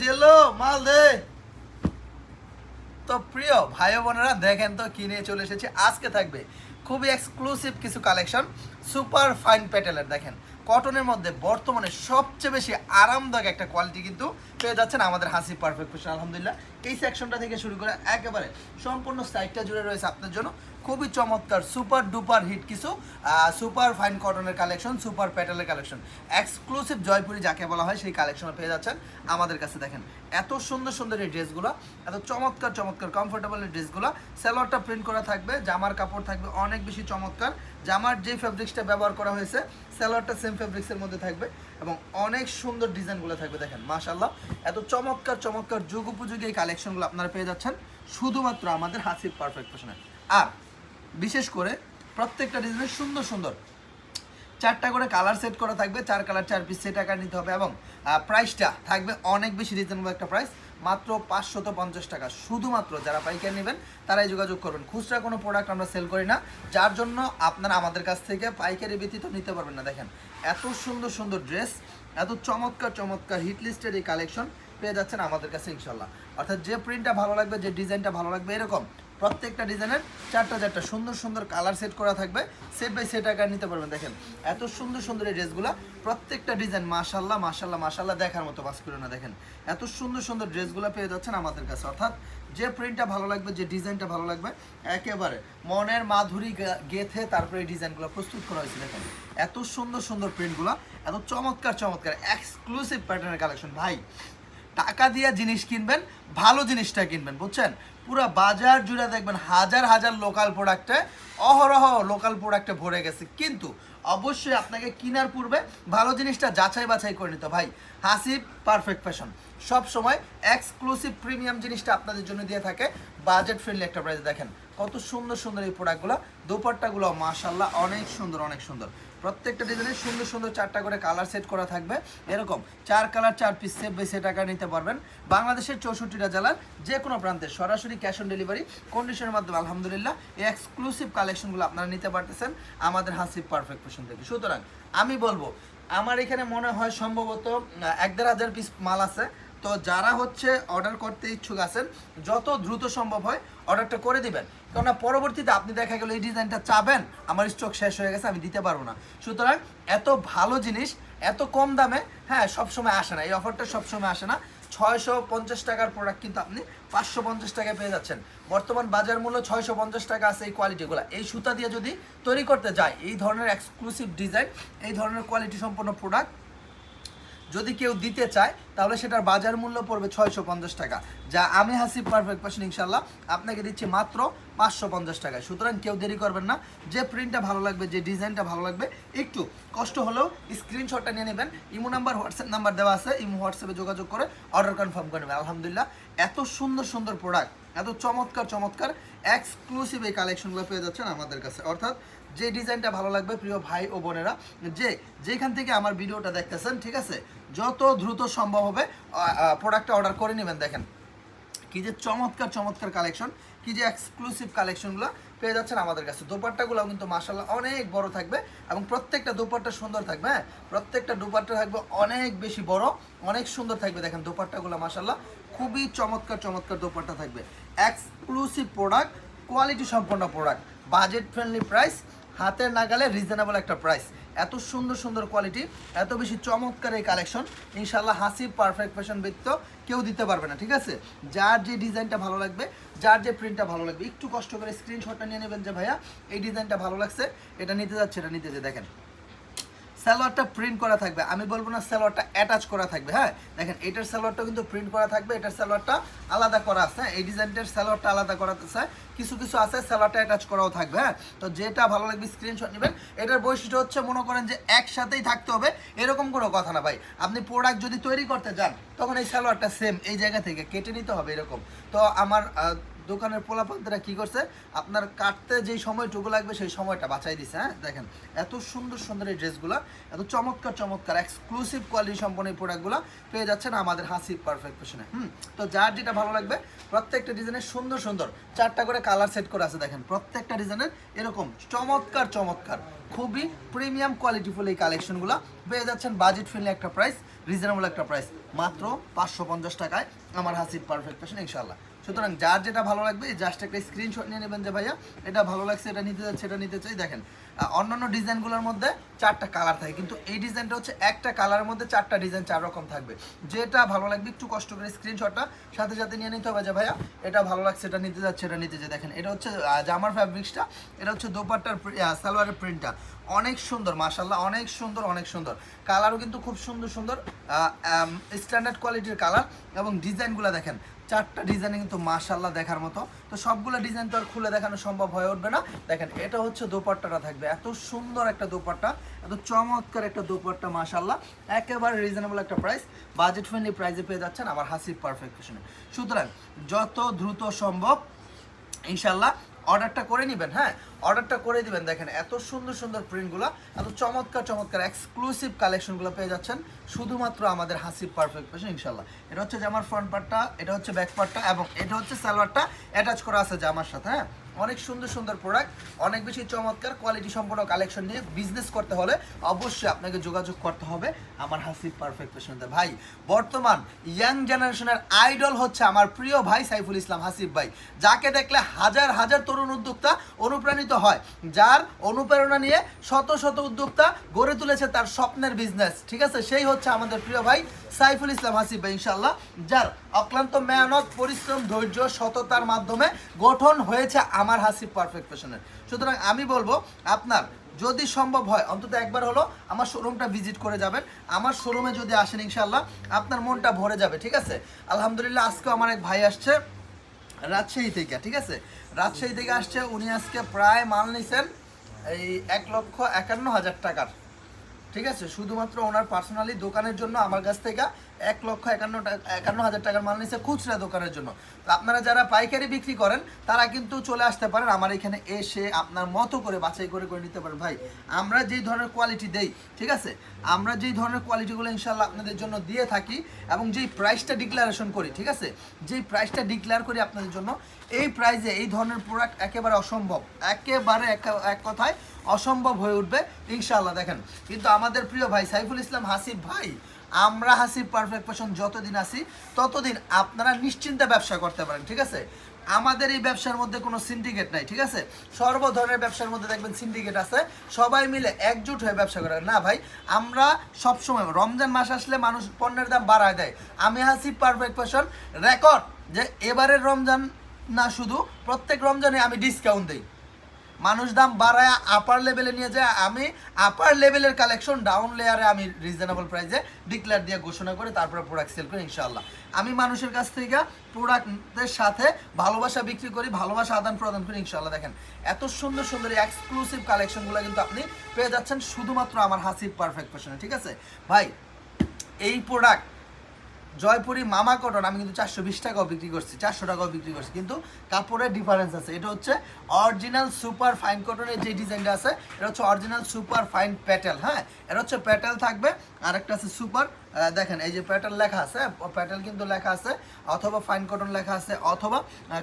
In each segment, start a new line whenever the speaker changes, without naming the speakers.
Jello, মাল দে। তো প্রিয় ভাই বোনেরা, দেখেন তো কি নিয়ে চলে এসেছি। আজকে থাকবে খুবই এক্সক্লুসিভ কিছু কালেকশন সুপার ফাইন প্যাটেলের দেখেন। কটনের মধ্যে বর্তমানে সবচেয়ে বেশি আরামদায়ক একটা কোয়ালিটি কিন্তু পেয়ে যাচ্ছেন আমাদের হাসি পারফেক্ট আলহামদুলিল্লাহ। এই সেকশনটা থেকে শুরু করে একেবারে সম্পূর্ণ সাইডটা জুড়ে রয়েছে আপনার জন্য। খুবই চমৎকার সুপার ডুপার হিট কিছু সুপার ফাইন কটনের কালেকশন সুপার প্যাটেলের কালেকশন এক্সক্লুসিভ জয়পুরি যাকে বলা হয়, সেই কালেকশন পেয়ে যাচ্ছেন। আমাদের কাছে দেখেন, এত সুন্দর সুন্দর এই ড্রেসগুলো, এত চমৎকার চমৎকার কমফোর্টেবল এই ড্রেসগুলো। সালোয়ারটা প্রিন্ট করা থাকবে, জামার কাপড় থাকবে অনেক বেশি চমৎকার। জামার যে ফেব্রিক্সটা ব্যবহার করা হয়েছে, সালোয়ারটা সেম ফেব্রিক্সের মধ্যে থাকবে এবং অনেক সুন্দর ডিজাইনগুলো থাকবে দেখেন মাশাল্লাহ এত চমৎকার চমৎকার যুগ উপযোগী এই কালেকশনগুলো আপনারা পেয়ে যাচ্ছেন, শুধুমাত্র আমাদের হাসির পারফেক্ট ফ্যাশনে আর বিশেষ করে প্রত্যেকটা ডিজাইন সুন্দর সুন্দর। চারটা করে কালার সেট করা থাকবে, চার কালার চার পিস সেট আকার নিতে হবে এবং প্রাইসটা থাকবে অনেক বেশি রিজনেবল একটা প্রাইস মাত্র পাঁচশত পঞ্চাশ টাকা। শুধুমাত্র যারা পাইকারি নেবেন, তারাই যোগাযোগ করবেন। খুচরা কোনো প্রোডাক্ট আমরা সেল করি না, যার জন্য আপনারা আমাদের কাছ থেকে পাইকারি ব্যতীত নিতে পারবেন না। দেখেন, এত সুন্দর সুন্দর ড্রেস এত চমৎকার চমৎকার হিট লিস্টের এই কালেকশন পেয়ে যাচ্ছেন আমাদের কাছে ইনশাল্লাহ অর্থাৎ যে প্রিন্টটা ভালো লাগবে, যে ডিজাইনটা ভালো লাগবে, এরকম প্রত্যেকটা ডিজাইনের চারটা চারটা সুন্দর সুন্দর কালার সেট করা থাকবে। সেট বাই সেট আকার নিতে পারবেন, দেখেন। এত সুন্দর সুন্দর এই ড্রেসগুলো প্রত্যেকটা ডিজাইন মাশাল্লাহ মাশাল্লাহ মাশাল্লাহ দেখার মতো বাস করে না, দেখেন। এত সুন্দর সুন্দর ড্রেসগুলো পেয়ে যাচ্ছেন আমাদের কাছে। অর্থাৎ যে প্রিন্টটা ভালো লাগবে, যে ডিজাইনটা ভালো লাগবে, একেবারে মনের মাধুরী গেথে তারপরে এই ডিজাইনগুলো প্রস্তুত করা হয়েছে, দেখেন। এত সুন্দর সুন্দর প্রিন্টগুলো এত চমৎকার চমৎকার এক্সক্লুসিভ প্যাটার্নের কালেকশন ভাই টাকা দিয়ে জিনিস কিনবেন, ভালো জিনিসটা কিনবেন, বুঝছেন? পুরো বাজার জুড়ে দেখবেন হাজার হাজার লোকাল প্রোডাক্টে অহরহ লোকাল প্রোডাক্টে ভরে গেছে। কিন্তু অবশ্যই আপনাকে কেনার পূর্বে ভালো জিনিসটা যাচাই বাছাই করে নিতে ভাই, হাসিব পারফেক্ট ফ্যাশন সব সময় এক্সক্লুসিভ প্রিমিয়াম জিনিসটা আপনাদের জন্য দিয়ে থাকে। বাজেট ফ্রেন্ডলি একটা প্রাইস দেখেন। কত সুন্দর সুন্দর এই প্রোডাক্টগুলো দোপাট্টাগুলো মাশাল্লাহ অনেক সুন্দর অনেক সুন্দর। প্রত্যেকটা ডিজাইনের সুন্দর সুন্দর চারটা করে কালার সেট করা থাকবে। এরকম চার কালার চার পিস সেট বাই সেট টাকা নিতে পারবেন। বাংলাদেশের চৌষট্টিটা জেলার যে কোনো প্রান্তে সরাসরি ক্যাশ অন ডেলিভারি কন্ডিশনের মাধ্যমে আলহামদুলিল্লাহ এই এক্সক্লুসিভ কালেকশনগুলো আপনারা নিতে পারতেছেন। আমাদের হাসিব পারফেক্ট ফ্যাশন থেকে। সুতরাং আমি বলব, আমার এখানে মনে হয় সম্ভবত এক দেড় হাজার পিস মাল আছে। তো যারা হচ্ছে অর্ডার করতে ইচ্ছুক আছেন, যত দ্রুত সম্ভব হয় অর্ডারটা করে দিবেন। কেননা পরবর্তীতে আপনি দেখা গেল এই ডিজাইনটা চাবেন, আমার স্টক শেষ হয়ে গেছে, আমি দিতে পারব না। সুতরাং এত ভালো জিনিস, এত কম দামে হ্যাঁ সবসময় আসে না। এই অফারটা সবসময় আসে না। ছয়শো পঞ্চাশ টাকার প্রোডাক্ট কিন্তু আপনি পাঁচশো পঞ্চাশ টাকায় পেয়ে যাচ্ছেন। বর্তমান বাজার মূল্য ছয়শো পঞ্চাশ টাকা আছে এই কোয়ালিটিগুলো এই সুতা দিয়ে যদি তৈরি করতে যায় এই ধরনের এক্সক্লুসিভ ডিজাইন এই ধরনের কোয়ালিটি সম্পন্ন প্রোডাক্ট যদি কেউ দিতে চায়, তাহলে সেটার বাজার মূল্য পড়বে ছয়শো পঞ্চাশ টাকা। যা আমি হাসিব পারফেক্ট পার্সেন্ট ইনশাল্লাহ আপনাকে দিচ্ছি মাত্র পাঁচশো পঞ্চাশ টাকায়। সুতরাং কেউ দেরি করবেন না। যে প্রিন্টটা ভালো লাগবে, যে ডিজাইনটা ভালো লাগবে, একটু কষ্ট হলেও স্ক্রিনশটটা নিয়ে নেবেন। ইমো নাম্বার হোয়াটসঅ্যাপ নাম্বার দেওয়া আছে। ইমো হোয়াটসঅ্যাপে যোগাযোগ করে অর্ডার কনফার্ম করে নেবেন। আলহামদুলিল্লাহ, এত সুন্দর সুন্দর প্রোডাক্ট এত চমৎকার চমৎকার এক্সক্লুসিভ এই কালেকশনগুলো পেয়ে যাচ্ছেন আমাদের কাছে। অর্থাৎ যে ডিজাইনটা ভালো লাগবে প্রিয় ভাই ও বোনেরা, যে যেখান থেকে আমার ভিডিওটা দেখতেছেন, ঠিক আছে? যত দ্রুত সম্ভব হবে প্রোডাক্টটা অর্ডার করে নেবেন, দেখেন। কি যে চমৎকার চমৎকার কালেকশন কি যে এক্সক্লুসিভ কালেকশনগুলো পেয়ে যাচ্ছেন আমাদের কাছে। দোপাট্টাগুলো কিন্তু মাসাল্লাহ অনেক বড় থাকবে এবং প্রত্যেকটা দোপাট্টা সুন্দর থাকবে হ্যাঁ? প্রত্যেকটা দোপাট্টা থাকবে অনেক বেশি বড়, অনেক সুন্দর থাকবে। দেখেন, দোপাট্টাগুলো মাসাল্লাহ খুবই চমৎকার চমৎকার দোপাট্টা থাকবে। এক্সক্লুসিভ প্রোডাক্ট কোয়ালিটি সম্পন্ন প্রোডাক্ট বাজেট ফ্রেন্ডলি প্রাইস হাতের নাগালে রিজনেবল একটা প্রাইস এত সুন্দর সুন্দর কোয়ালিটি এত বেশি চমৎকার এই কালেকশন ইনশাল্লাহ হাসি পারফেক্ট ফ্যাশন ব্যতীত কেউ দিতে পারবে না, ঠিক আছে? যার যে ডিজাইনটা ভালো লাগবে, যার যে প্রিন্টটা ভালো লাগবে, একটু কষ্ট করে স্ক্রিনশটটা নিয়ে নেবেন যে ভাইয়া, এই ডিজাইনটা ভালো লাগছে, এটা নিতে যাচ্ছে এটা নিতে যে দেখেন। সালোয়ারটা প্রিন্ট করা থাকবে। আমি বলব না সালোয়ারটা অ্যাটাচ করা থাকবে হ্যাঁ? দেখেন, এটার সালোয়ারটা কিন্তু প্রিন্ট করা থাকবে, এটার সালোয়ারটা আলাদা করা আছে হ্যাঁ? এই ডিজাইনটার সালোয়ারটা আলাদা করা আছে কিছু কিছু আছে, সালোয়ারটা অ্যাটাচ করাও থাকবে হ্যাঁ? তো যেটা ভালো লাগবে স্ক্রিনশট নেবেন। এটার বৈশিষ্ট্য হচ্ছে, মনে করেন যে একসাথেই থাকতে হবে, এরকম কোনো কথা না ভাই। আপনি প্রোডাক্ট যদি তৈরি করতে যান, তখন এই সালোয়ারটা সেম এই জায়গা থেকে কেটে নিতে হবে, এরকম। তো আমার দোকানের পোলাপান্তরা কি করছে? আপনার কাটতে যেই সময়টুকু লাগবে সেই সময়টা বাঁচাই দিছে হ্যাঁ? দেখেন, এত সুন্দর সুন্দর এই ড্রেসগুলো, এত চমৎকার চমৎকার এক্সক্লুসিভ কোয়ালিটি সম্পন্ন এই প্রোডাক্টগুলো পেয়ে যাচ্ছেন আমাদের হাসি পারফেক্ট ফ্যাশনে হুম? তো যার যেটা ভালো লাগবে, প্রত্যেকটা ডিজাইনের সুন্দর সুন্দর, চারটা করে কালার সেট করে আছে, দেখেন, প্রত্যেকটা ডিজাইনের এরকম চমৎকার চমৎকার, খুবই প্রিমিয়াম কোয়ালিটিফুল এই কালেকশনগুলো পেয়ে যাচ্ছেন বাজেট ফ্রেন্ডলি একটা প্রাইস রিজনেবল একটা প্রাইস মাত্র পাঁচশো পঞ্চাশ টাকায় আমার হাসির পারফেক্ট ফ্যাশন ইনশাল্লাহ সুতরাং যার যেটা ভালো লাগবে জাস্ট একটা স্ক্রিনশট নিয়ে নেবেন যে, ভাইয়া, এটা ভালো লাগছে, এটা নিতে যাচ্ছে, এটা নিতে চাই। দেখেন অন্যান্য ডিজাইনগুলোর মধ্যে চারটা কালার থাকে, কিন্তু এই ডিজাইনটা হচ্ছে একটা কালারের মধ্যে চারটা ডিজাইন চার রকম থাকবে। যেটা ভালো লাগবে, একটু কষ্ট করে স্ক্রিনশটটা সাথে সাথে নিয়ে নিতে হবে যে, ভাইয়া, এটা ভালো লাগছে, এটা নিতে যাচ্ছে, এটা নিতে চাই। দেখেন, এটা হচ্ছে জামার ফ্যাব্রিক্সটা এটা হচ্ছে দোপাট্টার সালোয়ারের প্রিন্টটা অনেক সুন্দর মাশাল্লাহ অনেক সুন্দর অনেক সুন্দর। কালারও কিন্তু খুব সুন্দর সুন্দর স্ট্যান্ডার্ড কোয়ালিটির কালার এবং ডিজাইনগুলো দেখেন চারটা ডিজাইন কিন্তু মাশাল্লাহ দেখার মতো। তো সবগুলো ডিজাইন তো আর খুলে দেখানো সম্ভব হয়ে উঠবে না। দেখেন, এটা হচ্ছে দোপাট্টাটা থাকবে। এত সুন্দর একটা দোপাট্টা, এত চমৎকার একটা দোপাট্টা মাশাল্লাহ একেবারে রিজনেবল একটা প্রাইস বাজেট ফ্রেন্ডলি প্রাইসে পেয়ে যাচ্ছেন আবার হাসির পারফেকশনে সুতরাং, যত দ্রুত সম্ভব ইনশাল্লাহ অর্ডারটা করে নেবেন হ্যাঁ? অর্ডারটা করে দিবেন, দেখেন, এত সুন্দর সুন্দর প্রিন্টগুলো এত চমৎকার চমৎকার এক্সক্লুসিভ কালেকশনগুলো পেয়ে যাচ্ছেন, শুধুমাত্র আমাদের হাসিব পারফেক্ট পেশন ইনশাল্লাহ এটা হচ্ছে জামার ফ্রন্ট পার্টটা এটা হচ্ছে ব্যাক পার্টটা এবং এটা হচ্ছে সালোয়ারটা অ্যাটাচ করা আছে জামার সাথে হ্যাঁ? অনেক সুন্দর সুন্দর প্রোডাক্ট অনেক বেশি চমৎকার কোয়ালিটি সম্পন্ন কালেকশন নিয়ে বিজনেস করতে হলে অবশ্যই আপনাকে যোগাযোগ করতে হবে আমার হাসিব পারফেক্ট পেশনতে ভাই, বর্তমান ইয়াং জেনারেশনের আইডল হচ্ছে আমার প্রিয় ভাই সাইফুল ইসলাম হাসিব ভাই, যাকে দেখলে হাজার হাজার তরুণ উদ্যোক্তা অনুপ্রাণিত হয়, যার অনুপ্রেরণা নিয়ে শত শত উদ্যোক্তা গড়ে তুলেছে তার স্বপ্নের বিজনেস ঠিক আছে? সেই হচ্ছে আমাদের প্রিয় ভাই সাইফুল ইসলাম হাসিব ভাই ইনশাল্লাহ যার অক্লান্ত মেহনত, পরিশ্রম, ধৈর্য, সততার মাধ্যমে গঠন হয়েছে আমার হাসি পারফেক্ট পেশনের সুতরাং আমি বলব, আপনার যদি সম্ভব হয়, অন্তত একবার হলো আমার শোরুমটা ভিজিট করে যাবেন। আমার শোরুমে যদি আসেন ইনশাল্লাহ আপনার মনটা ভরে যাবে, ঠিক আছে? আলহামদুলিল্লাহ, আজকে আমার এক ভাই আসছে রাজশাহী থেকে, ঠিক আছে? রাজশাহী থেকে আসছে, উনি আজকে প্রায় মাল নিছেন এই এক লক্ষ একান্ন হাজার টাকার, ঠিক আছে? শুধুমাত্র ওনার পার্সোনালি দোকানের জন্য আমার কাছ থেকে এক লক্ষ একান্ন টাকা একান্ন হাজার টাকার মাল নিচ্ছে খুচরা দোকানের জন্য। তো আপনারা যারা পাইকারি বিক্রি করেন, তারা কিন্তু চলে আসতে পারেন আমার এখানে এসে আপনার মতো করে বাছাই করে করে নিতে পারেন। ভাই, আমরা যেই ধরনের কোয়ালিটি দেই, ঠিক আছে? আমরা যেই ধরনের কোয়ালিটিগুলো ইনশাল্লাহ আপনাদের জন্য দিয়ে থাকি এবং যেই প্রাইসটা ডিক্লারেশন করি, ঠিক আছে? যেই প্রাইসটা ডিক্লেয়ার করি আপনাদের জন্য, এই প্রাইসে এই ধরনের প্রোডাক্ট একেবারে অসম্ভব, একেবারে এক- কথায় অসম্ভব হয়ে উঠবে, ইনশাআল্লাহ। দেখেন, কিন্তু আমাদের প্রিয় ভাই সাইফুল ইসলাম হাসিফ, ভাই আমরা হাসিব পারফেক্ট পেশন যতদিন আসি ততদিন আপনারা নিশ্চিন্তে ব্যবসা করতে পারেন, ঠিক আছে? আমাদের এই ব্যবসার মধ্যে কোনো সিন্ডিকেট নাই, ঠিক আছে? সর্ব ধরনের ব্যবসার মধ্যে দেখবেন সিন্ডিকেট আছে, সবাই মিলে একজুট হয়ে ব্যবসা করে। না ভাই, আমরা সবসময়, রমজান মাস আসলে মানুষ পণ্যের দাম বাড়ায় দেয়। আমি হাসি পারফেক্ট পেশন রেকর্ড যে এবারের রমজান না শুধু, প্রত্যেক রমজানে আমি ডিসকাউন্ট দিই। মানুষ দাম বাড়ায় আপার লেভেলে নিয়ে যায়। আমি আপার লেভেলের কালেকশন ডাউন লেয়ারে আমি রিজনেবল প্রাইসে ডিক্লেয়ার দিয়ে ঘোষণা করে, তারপরে প্রোডাক্ট সেল করি ইনশাল্লাহ আমি মানুষের কাছ থেকে প্রোডাক্টের সাথে ভালোবাসা বিক্রি করি, ভালোবাসা আদান প্রদান করি ইনশাল্লাহ দেখেন, এত সুন্দর সুন্দর এক্সক্লুসিভ কালেকশনগুলো কিন্তু আপনি পেয়ে যাচ্ছেন শুধুমাত্র আমার হাসিব পারফেক্ট ফ্যাশনে ঠিক আছে? ভাই, এই প্রোডাক্ট জয়পুরি মামা কটন, আমি কিন্তু চারশো বিশ টাকাও বিক্রি করছি, চারশো টাকাও বিক্রি করছি, কিন্তু কাপড়ের ডিফারেন্স আছে। এটা হচ্ছে অরিজিনাল সুপার ফাইন কটনের যে ডিজাইনটা আছে, এটা হচ্ছে অরিজিনাল সুপার ফাইন প্যাটেল হ্যাঁ? এটা হচ্ছে প্যাটেল থাকবে আর একটা আছে সুপার দেখেন, এই যে প্যাটেল লেখা আছে প্যাটেল কিন্তু লেখা আছে, অথবা ফাইন কটন লেখা আছে, অথবা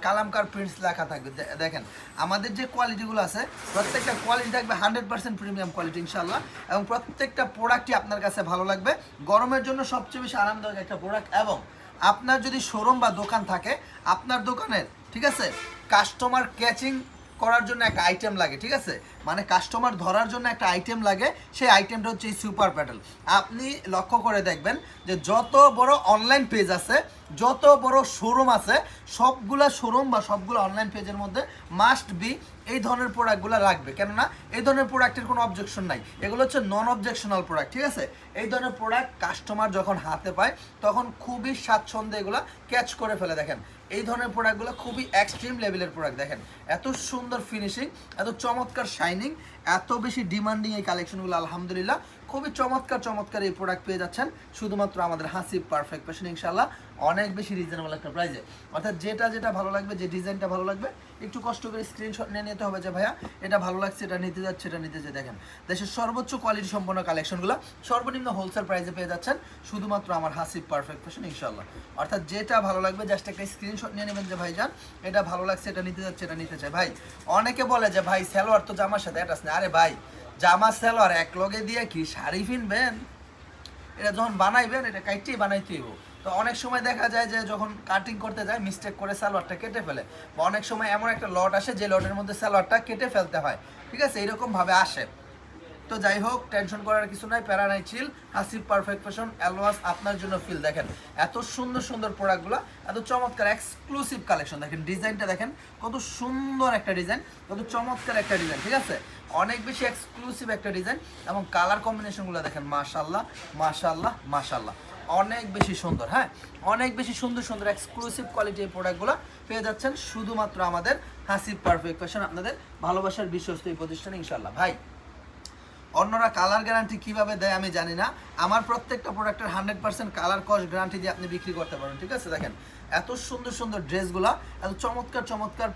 কালামকার প্রিন্টস লেখা থাকবে। দেখেন, আমাদের যে কোয়ালিটিগুলো আছে, প্রত্যেকটা কোয়ালিটি থাকবে হান্ড্রেড পার্সেন্ট প্রিমিয়াম কোয়ালিটি ইনশাল্লাহ এবং প্রত্যেকটা প্রোডাক্টই আপনার কাছে ভালো লাগবে। গরমের জন্য সবচেয়ে বেশি আরামদায়ক একটা প্রোডাক্ট এবং আপনার যদি শোরুম বা দোকান থাকে, আপনার দোকানের, ঠিক আছে কাস্টমার ক্যাচিং করার জন্য একটা আইটেম লাগে, ঠিক আছে? মানে কাস্টমার ধরার জন্য একটা আইটেম লাগে, সেই আইটেমটা হচ্ছে এই সুপার প্যাটেল আপনি লক্ষ্য করে দেখবেন যে যত বড় অনলাইন পেজ আছে, যত বড় শোরুম আছে, সবগুলা শোরুম বা সবগুলো অনলাইন পেজের মধ্যে মাস্ট বি এই ধরনের প্রোডাক্টগুলো রাখবে। কেননা এই ধরনের প্রোডাক্টের কোনো অবজেকশন নাই। এগুলো হচ্ছে নন অবজেকশনাল প্রোডাক্ট ঠিক আছে? এই ধরনের প্রোডাক্ট কাস্টমার যখন হাতে পায়, তখন খুবই স্বাচ্ছন্দ্যে এগুলো ক্যাচ করে ফেলে দেখেন। এই ধরনের প্রোডাক্টগুলো খুবই এক্সট্রিম লেভেলের প্রোডাক্ট দেখেন। এত সুন্দর ফিনিশিং এত চমৎকার শাইনিং এত বেশি ডিমান্ডিং এই কালেকশনগুলো আলহামদুলিল্লাহ। খুবই চমৎকার চমৎকার এই প্রোডাক্ট পেয়ে যাচ্ছেন। শুধুমাত্র আমাদের হাসিব পারফেক্ট ফ্যাশন ইনশাল্লাহ অনেক বেশি রিজনেবল একটা প্রাইসে অর্থাৎ যেটা যেটা ভালো লাগবে, যে ডিজাইনটা ভালো লাগবে, একটু কষ্ট করে স্ক্রিনশট নিয়ে নিতে হবে যে, ভাইয়া, এটা ভালো লাগছে, এটা নিতে যাচ্ছে, এটা নিতে যে দেখেন, দেশের সর্বোচ্চ কোয়ালিটি সম্পন্ন কালেকশনগুলো সর্বনিম্ন হোলসেল প্রাইসে পেয়ে যাচ্ছেন শুধুমাত্র আমার হাসিব পারফেক্ট ফ্যাশন ইনশাল্লাহ অর্থাৎ যেটা ভালো লাগবে জাস্ট একটা স্ক্রিনশট নিয়ে নেবেন যে ভাই যান এটা ভালো লাগছে, এটা নিতে যাচ্ছে, এটা নিতে চাই। ভাই, অনেকে বলে যে, ভাই, সালোয়ার তো জামার সাথে অ্যাটাচ না আরে ভাই জামা সালোয়ার এক লগে দিয়ে কি শাড়ি কিনবেন এটা যখন বানাইবেন, এটা কাইটেই বানাইতেই হইব। তো অনেক সময় দেখা যায় যে যখন কাটিং করতে যায় মিস্টেক করে সালোয়ারটা কেটে ফেলে। বা অনেক সময় এমন একটা লট আসে যে লটের মধ্যে সালোয়ারটা কেটে ফেলতে হয়। ঠিক আছে? এরকম ভাবে আসে। তো যাই হোক টেনশন করার কিছু নাই, প্যারা নাই chill Hasib perfect fashion always আপনার জন্য ফিল দেখেন, এত সুন্দর সুন্দর প্রোডাক্টগুলো এত চমৎকার এক্সক্লুসিভ কালেকশন দেখেন ডিজাইনটা দেখেন, কত সুন্দর একটা ডিজাইন কত চমৎকার একটা ডিজাইন ঠিক আছে? অনেক বেশি এক্সক্লুসিভ একটা ডিজাইন এবং কালার কম্বিনেশনগুলো দেখেন মাশাল্লাহ মাশাল্লাহ মাশাল্লাহ অনেক বেশি সুন্দর হ্যাঁ? অনেক বেশি সুন্দর সুন্দর এক্সক্লুসিভ কোয়ালিটির প্রোডাক্টগুলো পেয়ে যাচ্ছেন শুধুমাত্র আমাদের হাসিব পারফেক্ট ফ্যাশন আপনাদের ভালোবাসার বিশ্বস্ত এই প্রতিষ্ঠানে ইনশাল্লাহ ভাই, অন্যরা কালার গ্যারান্টি কীভাবে দেয় আমি জানি না। আমার প্রত্যেকটা প্রোডাক্টের hundred percent colour cost guarantee দিয়ে আপনি বিক্রি করতে পারেন ঠিক আছে? দেখেন, এত সুন্দর সুন্দর ড্রেসগুলো এত চমৎকার চমৎকার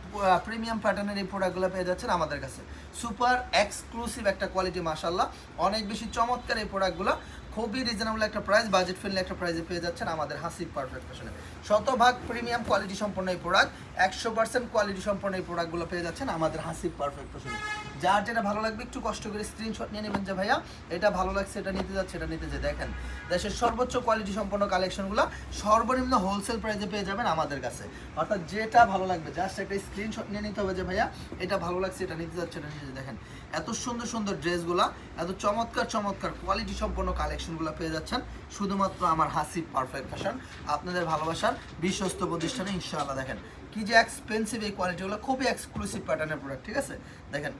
প্রিমিয়াম প্যাটার্নের এই প্রোডাক্টগুলো পেয়ে যাচ্ছেন আমাদের কাছে। সুপার এক্সক্লুসিভ একটা কোয়ালিটি মাসাল্লাহ অনেক বেশি চমৎকার এই প্রোডাক্টগুলো খুবই রিজনেবল একটা প্রাইস বাজেট ফ্রেন্ডলি একটা প্রাইসে পেয়ে যাচ্ছেন আমাদের হাসিব পারফেক্ট ফ্যাশনে শতভাগ প্রিমিয়াম কোয়ালিটি সম্পন্ন এই প্রোডাক্ট একশো পার্সেন্ট কোয়ালিটি সম্পন্ন এই প্রোডাক্টগুলো পেয়ে যাচ্ছেন আমাদের হাসিব পারফেক্ট ফ্যাশনে যার যেটা ভালো লাগবে, একটু কষ্ট করে স্ক্রিনশট নিয়ে নেবেন যে ভাইয়া, এটা ভালো লাগছে, এটা নিতে যাচ্ছে, এটা নিতে যে দেখেন, দেশের সর্বোচ্চ কোয়ালিটি সম্পন্ন কালেকশনগুলো সর্বনিম্ন হোলসেল প্রাইসে পেয়ে যাবেন আমাদের কাছে। অর্থাৎ যেটা ভালো লাগবে জাস্ট একটা স্ক্রিনশট নিয়ে নিতে হবে যে ভাইয়া, এটা ভালো লাগছে, এটা নিতে যাচ্ছে, এটা নিতে দেখেন, এত সুন্দর সুন্দর ড্রেসগুলো এত চমৎকার চমৎকার কোয়ালিটি সম্পন্ন কালেকশনগুলো পেয়ে যাচ্ছেন। শুধুমাত্র আমার হাসি পারফেক্ট ফ্যাশন আপনাদের ভালোবাসার বিশ্বস্ত প্রতিষ্ঠানে ইনশাআল্লাহ দেখেন কি যে এক্সপেন্সিভ এই কোয়ালিটিগুলো খুবই এক্সক্লুসিভ প্যাটার্নের প্রোডাক্ট ঠিক আছে? দেখেন,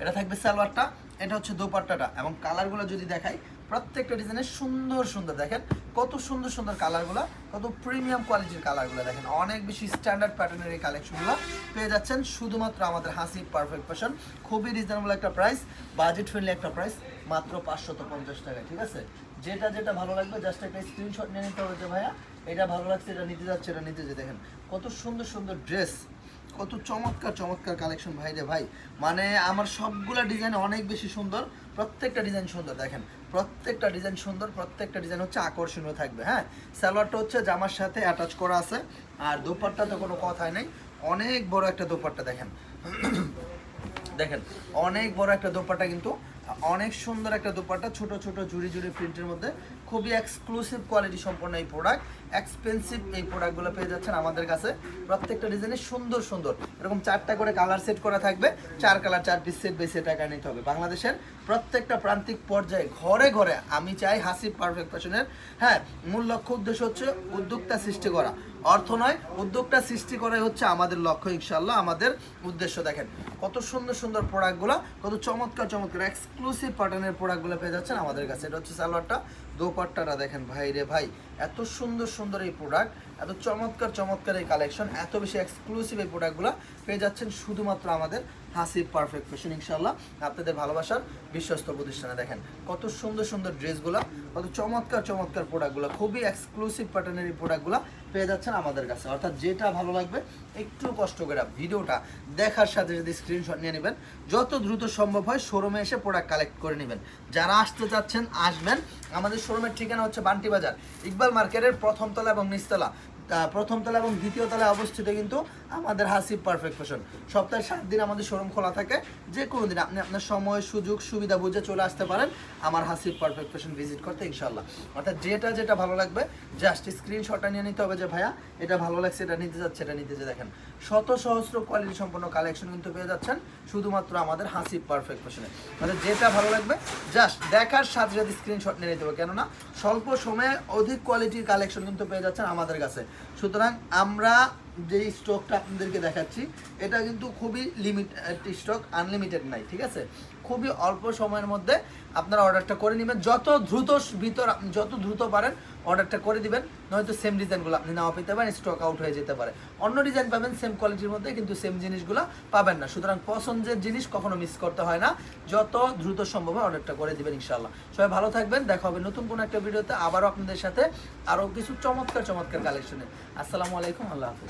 এটা থাকবে সালোয়ারটা, এটা হচ্ছে দোপাট্টাটা। এবং কালারগুলো যদি দেখাই, প্রত্যেকটা ডিজাইনের সুন্দর সুন্দর দেখেন কত সুন্দর সুন্দর কালারগুলো, কত প্রিমিয়াম কোয়ালিটির কালারগুলো দেখেন। অনেক বেশি স্ট্যান্ডার্ড প্যাটার্নের এই কালেকশনগুলো পেয়ে যাচ্ছেন শুধুমাত্র আমাদের হাসি পারফেক্ট ফ্যাশন খুবই রিজনেবল একটা প্রাইস বাজেট ফ্রেন্ডলি একটা প্রাইস মাত্র পাঁচশত পঞ্চাশ টাকা ঠিক আছে? যেটা যেটা ভালো লাগবে জাস্ট একটা স্ক্রিনশট নিয়ে নিতে হবে যে ভাইয়া, এটা ভালো লাগছে, এটা নিতে যাচ্ছে, এটা নিতে যে দেখেন, কত সুন্দর সুন্দর ড্রেস কত চমৎকার চমৎকার কালেকশন ভাই রে ভাই। মানে আমার সবগুলা ডিজাইন অনেক বেশি সুন্দর, প্রত্যেকটা ডিজাইন সুন্দর, দেখেন। প্রত্যেকটা ডিজাইন সুন্দর, প্রত্যেকটা ডিজাইন হচ্ছে আকর্ষণীয় থাকবে হ্যাঁ? সালোয়ারটা হচ্ছে জামার সাথে অ্যাটাচ করা আছে, আর দোপাট্টা তো কোনো কথাই নেই। অনেক বড় একটা দোপাট্টা দেখেন। দেখেন, অনেক বড় একটা দোপাট্টা কিন্তু অনেক সুন্দর একটা দোপাট্টা, ছোট ছোট, জুড়ি জুড়ি প্রিন্টের মধ্যে। খুবই এক্সক্লুসিভ কোয়ালিটি সম্পন্ন এই প্রোডাক্ট এক্সপেন্সিভ এই প্রোডাক্টগুলো পেয়ে যাচ্ছেন আমাদের কাছে। প্রত্যেকটা ডিজাইনে সুন্দর সুন্দর। এরকম চারটা করে কালার সেট করা থাকবে, চার কালার চার পিস সেট বেশি টাকা নিতে হবে। বাংলাদেশের প্রত্যেকটা প্রান্তিক পর্যায়ে ঘরে ঘরে আমি চাই হাসি পারফেক্ট ফ্যাশনের হ্যাঁ মূল লক্ষ্য, উদ্দেশ্য হচ্ছে উদ্যোক্তা সৃষ্টি করা। অর্থ নয় উদ্যোগটা সৃষ্টি করাই হচ্ছে আমাদের লক্ষ্য ইনশাল্লাহ আমাদের উদ্দেশ্য দেখেন। কত সুন্দর সুন্দর প্রোডাক্টগুলো, কত চমৎকার চমৎকার এক্সক্লুসিভ প্যাটার্নের প্রোডাক্টগুলো পেয়ে যাচ্ছেন আমাদের কাছে। এটা হচ্ছে সালোয়ারটা, দোপাট্টাটা দেখেন ভাই রে ভাই, এত সুন্দর সুন্দর এই প্রোডাক্ট এত চমৎকার চমৎকার এই কালেকশন এত বেশি এক্সক্লুসিভ এই প্রোডাক্টগুলো পেয়ে যাচ্ছেন শুধুমাত্র আমাদের হাসিব পারফেক্ট ফ্যাশন ইনশাল্লাহ আপনাদের ভালোবাসার বিশ্বস্ত প্রতিষ্ঠানে দেখেন। কত সুন্দর সুন্দর ড্রেসগুলো কত চমৎকার চমৎকার প্রোডাক্টগুলো খুবই এক্সক্লুসিভ প্যাটার্নের এই প্রোডাক্টগুলো পেয়ে যাচ্ছেন আমাদের কাছে। অর্থাৎ যেটা ভালো লাগবে একটু কষ্ট করে ভিডিওটা দেখার সাথে যদি স্ক্রিনশট নিয়ে নেবেন। যত দ্রুত সম্ভব হয় শোরুমে এসে প্রোডাক্ট কালেক্ট করে নেবেন। যারা আসতে চাচ্ছেন আসবেন। আমাদের শোরুমের ঠিকানা হচ্ছে বান্টি বাজার ইকবাল মার্কেটের প্রথম তলা এবং নিচতলা। আহ, প্রথম তলা এবং দ্বিতীয় তলায় অবস্থিত কিন্তু আমাদের হাসিব পারফেক্ট ফ্যাশন সপ্তাহে সাত দিন আমাদের শোরুম খোলা থাকে যে কোনো দিন আপনি আপনার সময়, সুযোগ, সুবিধা বুঝে চলে আসতে পারেন আমার হাসিব পারফেক্ট ফ্যাশন ভিজিট করতে ইনশাল্লাহ অর্থাৎ যেটা যেটা ভালো লাগবে জাস্ট স্ক্রিনশটটা নিয়ে নিতে হবে যে, ভাইয়া, এটা ভালো লাগছে, এটা নিতে যাচ্ছে, এটা নিতে যে দেখেন, শত সহস্র কোয়ালিটি সম্পন্ন কালেকশন কিন্তু পেয়ে যাচ্ছেন শুধুমাত্র আমাদের হাসিব পারফেক্ট ফ্যাশনে মানে যেটা ভালো লাগবে জাস্ট দেখার সাথে সাথে স্ক্রিনশট নিয়ে নিতে হবে। কেননা, স্বল্প সময়ে অধিক কোয়ালিটির কালেকশন কিন্তু পেয়ে যাচ্ছেন আমাদের কাছে। সুতরাং আমরা যে স্টকটা আপনাদেরকে দেখাচ্ছি, এটা কিন্তু খুবই লিমিট স্টক আনলিমিটেড নাই, ঠিক আছে? খুবই অল্প সময়ের মধ্যে আপনারা অর্ডারটা করে নেবেন। যত দ্রুত ভিতর যত দ্রুত পারেন অর্ডারটা করে দিবেন। নয়তো সেম ডিজাইনগুলো আপনি নাও পেতে পারেন স্টক আউট হয়ে যেতে পারে। অন্য ডিজাইন পাবেন সেম কোয়ালিটির মধ্যে, কিন্তু সেম জিনিসগুলো পাবেন না। সুতরাং পছন্দের জিনিস কখনো মিস করতে হয় না। যত দ্রুত সম্ভব হয় অর্ডারটা করে দিবেন ইনশাল্লাহ সবাই ভালো থাকবেন, দেখা হবে নতুন কোনো একটা ভিডিওতে আবারও আপনাদের সাথে আরও কিছু চমৎকার চমৎকার কালেকশনে আসসালামু আলাইকুম, আল্লাহ হাফিজ।